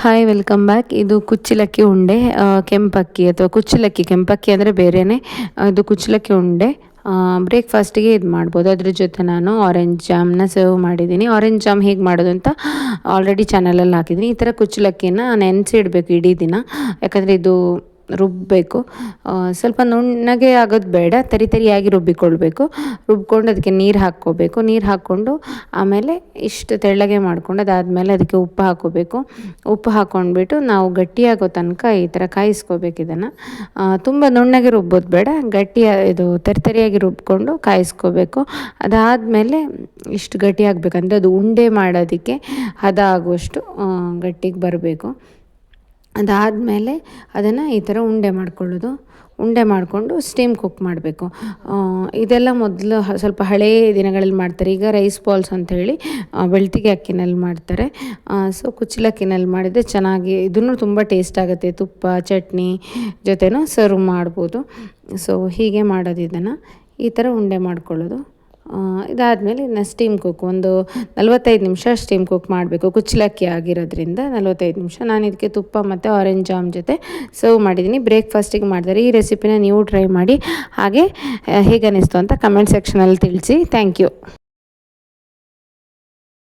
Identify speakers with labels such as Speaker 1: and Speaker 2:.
Speaker 1: Hi welcome back ಇದು ಕುಚ್ಚಲಕ್ಕಿ ಉಂಡೆ ಕೆಂಪಕ್ಕಿ ಅಥವಾ ಕುಚ್ಚಲಕ್ಕಿ. ಕೆಂಪಕ್ಕಿ ಅಂದರೆ ಬೇರೆಯೇ ಇದು ಕುಚ್ಚಲಕ್ಕಿ ಉಂಡೆ. ಬ್ರೇಕ್ಫಾಸ್ಟಿಗೆ ಇದು ಮಾಡ್ಬೋದು. ಅದ್ರ ಜೊತೆ ನಾನು ಆರೆಂಜ್ ಜಾಮ್ನ ಸರ್ವ್ ಮಾಡಿದ್ದೀನಿ. ಆರೆಂಜ್ ಜಾಮ್ ಹೇಗೆ ಮಾಡೋದು ಅಂತ ಆಲ್ರೆಡಿ ಚಾನಲಲ್ಲಿ ಹಾಕಿದ್ದೀನಿ. ಈ ಥರ ಕುಚ್ಚಲಕ್ಕಿನ ನೆನೆಸಿಡ್ಬೇಕು ಇಡೀ ದಿನ. ಯಾಕಂದರೆ ಇದು ರುಬ್ಬಬೇಕು ಸ್ವಲ್ಪ ನುಣ್ಣಗೆ ಆಗೋದು ಬೇಡ, ತರಿ ತರಿಯಾಗಿ ರುಬ್ಬಿಕೊಳ್ಬೇಕು. ರುಬ್ಕೊಂಡು ಅದಕ್ಕೆ ನೀರು ಹಾಕ್ಕೋಬೇಕು. ನೀರು ಹಾಕ್ಕೊಂಡು ಆಮೇಲೆ ಇಷ್ಟು ತೆಳ್ಳಗೆ ಮಾಡ್ಕೊಂಡು ಅದಾದಮೇಲೆ ಅದಕ್ಕೆ ಉಪ್ಪು ಹಾಕ್ಕೋಬೇಕು. ಉಪ್ಪು ಹಾಕ್ಕೊಂಡ್ಬಿಟ್ಟು ನಾವು ಗಟ್ಟಿಯಾಗೋ ತನಕ ಈ ಥರ ಕಾಯಿಸ್ಕೋಬೇಕು ಇದನ್ನು. ತುಂಬ ನುಣ್ಣಗೆ ರುಬ್ಬೋದು ಬೇಡ, ಗಟ್ಟಿ, ಇದು ತರಿ ತರಿಯಾಗಿ ರುಬ್ಕೊಂಡು ಕಾಯಿಸ್ಕೋಬೇಕು. ಅದಾದಮೇಲೆ ಇಷ್ಟು ಗಟ್ಟಿ ಆಗಬೇಕಂದ್ರೆ ಅದು ಉಂಡೆ ಮಾಡೋದಕ್ಕೆ ಹದ ಆಗುವಷ್ಟು ಗಟ್ಟಿಗೆ ಬರಬೇಕು. ಅದಾದಮೇಲೆ ಅದನ್ನು ಈ ಥರ ಉಂಡೆ ಮಾಡ್ಕೊಳ್ಳೋದು. ಉಂಡೆ ಮಾಡಿಕೊಂಡು ಸ್ಟೀಮ್ ಕುಕ್ ಮಾಡಬೇಕು. ಇದೆಲ್ಲ ಮೊದಲು ಸ್ವಲ್ಪ ಹಳೆಯ ದಿನಗಳಲ್ಲಿ ಮಾಡ್ತಾರೆ. ಈಗ ರೈಸ್ ಬಾಲ್ಸ್ ಅಂಥೇಳಿ ಬೆಳ್ತಿಗೆ ಅಕ್ಕಿನಲ್ಲಿ ಮಾಡ್ತಾರೆ. ಸೊ ಕುಚ್ಚಲಕ್ಕಿನಲ್ಲಿ ಮಾಡಿದರೆ ಚೆನ್ನಾಗಿ, ಇದನ್ನು ತುಂಬ ಟೇಸ್ಟ್ ಆಗುತ್ತೆ. ತುಪ್ಪ, ಚಟ್ನಿ ಜೊತೆನೂ ಸರ್ವ್ ಮಾಡ್ಬೋದು. ಸೊ ಹೀಗೆ ಮಾಡೋದು ಇದನ್ನು. ಈ ಥರ ಉಂಡೆ ಮಾಡ್ಕೊಳ್ಳೋದು. ಇದಾದಮೇಲೆ ಇನ್ನು ಸ್ಟೀಮ್ ಕುಕ್ ಒಂದು ನಲ್ವತ್ತೈದು ನಿಮಿಷ ಸ್ಟೀಮ್ ಕುಕ್ ಮಾಡಬೇಕು. ಕುಚ್ಚಲಕ್ಕಿ ಆಗಿರೋದ್ರಿಂದ ನಲ್ವತ್ತೈದು ನಿಮಿಷ. ನಾನು ಇದಕ್ಕೆ ತುಪ್ಪ ಮತ್ತು ಆರೆಂಜ್ ಜಾಮ್ ಜೊತೆ ಸರ್ವ್ ಮಾಡಿದ್ದೀನಿ ಬ್ರೇಕ್ಫಾಸ್ಟಿಗೆ ಮಾಡಿದರೆ ಈ ರೆಸಿಪಿನ ನೀವು ಟ್ರೈ ಮಾಡಿ. ಹಾಗೆ ಹೇಗೆ ಅನ್ನಿಸ್ತು ಅಂತ ಕಮೆಂಟ್ ಸೆಕ್ಷನಲ್ಲಿ ತಿಳಿಸಿ. Thank you